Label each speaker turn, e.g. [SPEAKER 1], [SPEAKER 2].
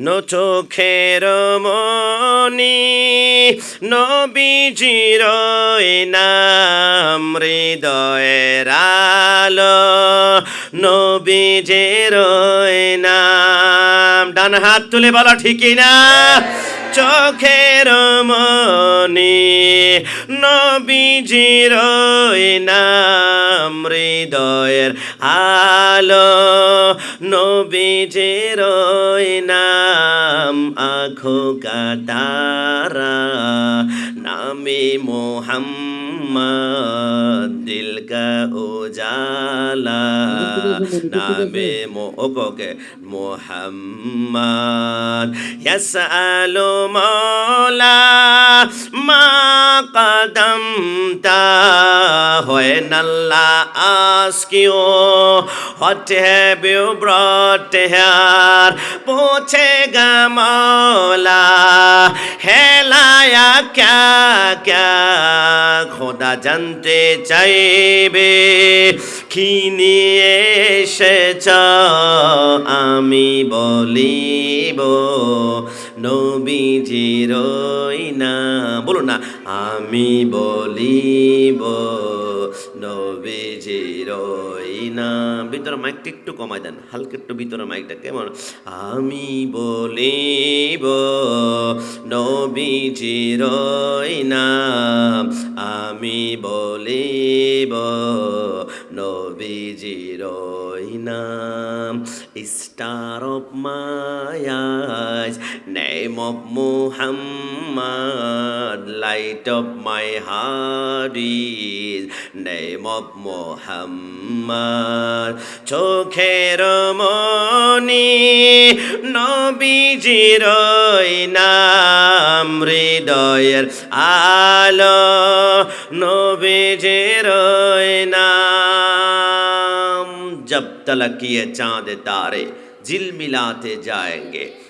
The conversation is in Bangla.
[SPEAKER 1] নো চোখের মনি নবীজির নাম হৃদয়ের আলো নবীজের নাম ডান হাত তুলে বলো ঠিকই না চোখের মনি নবীজির নাম হৃদয়ের আলো নবীজির নাম আখো তারা নামে মোহাম্মদ মোহাম্মদ দিল কা উজালা নামে মোকে মোহাম্মদ। ইয়াসালু মৌলা মা কদম তা হয় নাল্লা আস্কিও হটে বিউ ব্রট হার। পৌঁছে গা মৌলা হেলায়া ক্যা ক্যা খোদা জানতে চাইবে, কি নিয়ে এসেছ আমি বলিব, নবীজির না বলুন না, আমি বলিব, নবীজির না ভিতরে মাইকটা একটু কমাই দেন, হালকা একটু ভিতরে মাইকটা কেমন? আমি বলিব নবীজির নাম আমি বলিব, নবীজির নাম। Star of eyes, name of Muhammad, light of my heart name of Mohammad. চোখের মনি নবীজির নাম হৃদয়ের আলো নবীজির নাম। জব তলকিয়ে চাঁদ তারে জিলমিলাতে যায়েঙ্গে।